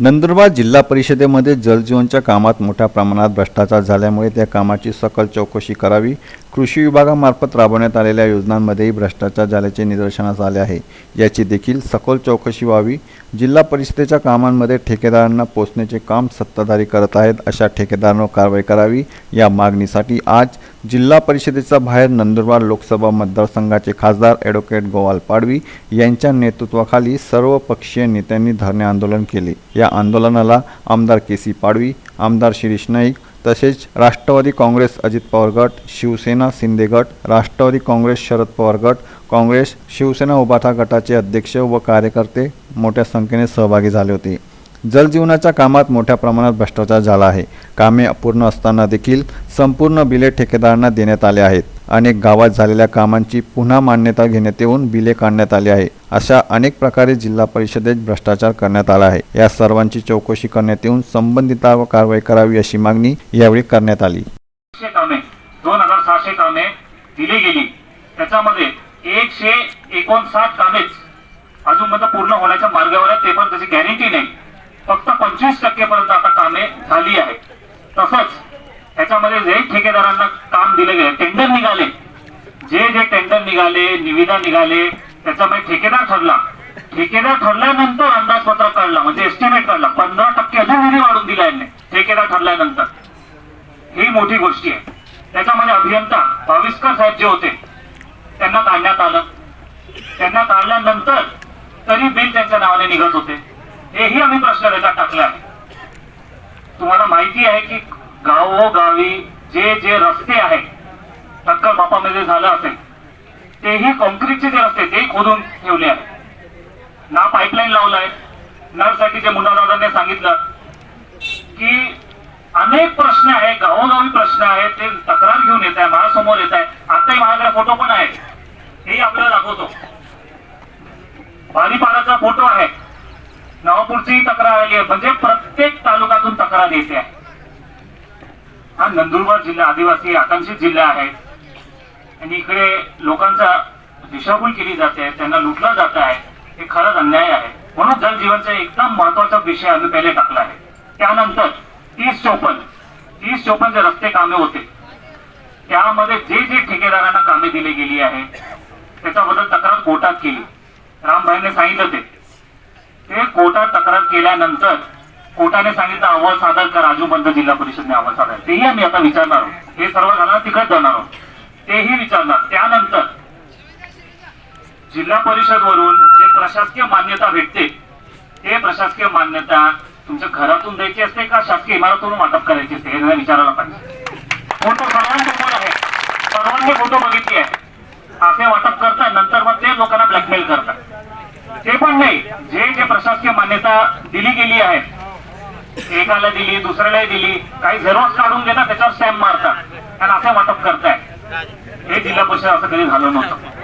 नंदुरबार जिल्हा परिषदेमध्ये जलजीवनच्या कामात मोठ्या प्रमाणात भ्रष्टाचार झाल्यामुळे त्या कामाची सकल चौकशी करावी कृषी विभागामार्फत राबवण्यात आलेल्या योजनांमध्येही भ्रष्टाचार झाल्याचे निदर्शनास आले आहे. याची देखील सखोल चौकशी व्हावी. जिल्हा परिषदेच्या कामांमध्ये ठेकेदारांना पोचण्याचे काम सत्ताधारी करत आहेत अशा ठेकेदारांवर कारवाई करावी या मागणीसाठी आज जिल्हा परिषदेच्या बाहेर नंदुरबार लोकसभा मतदारसंघाचे खासदार ॲडव्होकेट गोवाल पाडवी यांच्या नेतृत्वाखाली सर्व पक्षीय नेत्यांनी धरणे आंदोलन केले. या आंदोलनाला आमदार के सी पाडवी आमदार शिरीष नाईक तसेच राष्ट्रवादी काँग्रेस अजित पवार गट शिवसेना शिंदे गट राष्ट्रवादी काँग्रेस शरद पवार गट काँग्रेस शिवसेना उभाठा गटाचे अध्यक्ष व कार्यकर्ते मोठ्या संख्येने सहभागी झाले होते. जलजीवनाच्या कामात मोठ्या प्रमाणात भ्रष्टाचार झाला आहे. कामे अपूर्ण असताना देखील संपूर्ण बिले ठेकेदारांना देण्यात आले आहेत. अनेक गावात झालेल्या कामांची पुन्हा मान्यता घेण्यात येऊन बिले काढण्यात आली आहे अशा अनेक प्रकारे जिल्हा परिषदेत भ्रष्टाचार करण्यात आला आहे. या सर्वांची चौकशी करण्यात येऊन संबंधितांवर कारवाई करावी अशी मागणी यावेळी करण्यात आली. कामे दोन हजार सहाशे कामे दिली गेली. त्याच्यामध्ये एकशे एकोणसाठ कामेच अजून म्हणजे पूर्ण होण्याच्या मार्गावर आहेत ते पण त्याची गॅरंटी नाही. फक्त पंचवीस टक्केपर्यंत आता कामे झाली आहे तसंच त्याच्यामध्ये जे ठेकेदारांना काम दिले गेले टेंडर निघाले. जे जे टेंडर निघाले निविदा निघाले त्याचा त्याच्यामध्ये ठेकेदार ठरला. ठेकेदार ठरल्यानंतर अंदाजपत्रक काढला म्हणजे एस्टिमेट काढला. पंधरा टक्के अजून निधी वाढून दिला यांनी ठेकेदार ठरल्यानंतर. ही मोठी गोष्टी आहे. त्याच्यामध्ये अभियंता भाविस्कर साहेब जे होते त्यांना काढण्यात आलं. त्यांना काढल्यानंतर तरी बिल त्यांच्या नावाने निघत होते. हेही आम्ही प्रश्न त्याच्यात टाकले आहे. तुम्हाला माहिती आहे की गावोगावी जे जे रस्ते आहेत टक्कर बापामध्ये झालं असेल तेही कॉन्क्रीटचे जे रस्ते ते खोदून ठेवले आहेत. ना पाईपलाईन लावलाय नळसाठी जे दादांनी सांगितलं की अनेक प्रश्न आहे गावोगावी प्रश्न आहेत ते तक्रार घेऊन येत आहे माझ्यासमोर येत आहे आताही माझ्याकडे फोटो पण आहे हेही आपल्याला दाखवतो. बालीपाडाचा फोटो आहे. नवापूरचीही तक्रार आली आहे. म्हणजे प्रत्येक तालुक्यातून तक्रार येते. आहे हा नंदुरबार जिल्हा आदिवासी आकांक्षित जिल्हा आहे. आणि इकडे लोकांचा दिशाभूल केली जाते त्यांना लुटलं जात आहे हे खरंच अन्याय आहे. म्हणून जलजीवनचा एकदम महत्त्वाचा विषय आम्ही पहिले टाकला आहे. त्यानंतर तीस चौपन्न तीस चौपन्न जे रस्ते कामे होते त्यामध्ये जे जे ठेकेदारांना कामे दिली गेली आहे त्याच्याबद्दल तक्रार कोर्टात केली. रामभाईने सांगितलं ते. ते कोर्टात तक्रार केल्यानंतर कोर्टाने सांगितलं अहवाल सादर राजू बंद जिल्हा परिषदने अहवाल सादर तेही आम्ही आता विचारणार आहोत. हे सर्व झालं तिकडे जाणार आहोत. तेही विचारणार त्यानंतर जिल्हा परिषद वरून जे प्रशासकीय मान्यता भेटते ते प्रशासकीय मान्यता तुमच्या घरातून द्यायची असते का शासकीय इमारतून वाटप करायची असते? हे विचारायला पाहिजे. फोटो सर्वांचे फोन आहे सर्वांनी फोटो बघितले आहे असे वाटप करतात नंतर मग ते लोकांना ब्लॅकमेल करतात. ते पण नाही. जे जे प्रशासकीय मान्यता दिली गेली आहे एकाला दिली दुसऱ्याला दिली काही झेरॉक्स काढून घेतात त्याच्यावर स्टॅम्प मारतात. आणि असं वाटप करतात. हे जिल्हा परिषद असं कधी झालं नव्हतं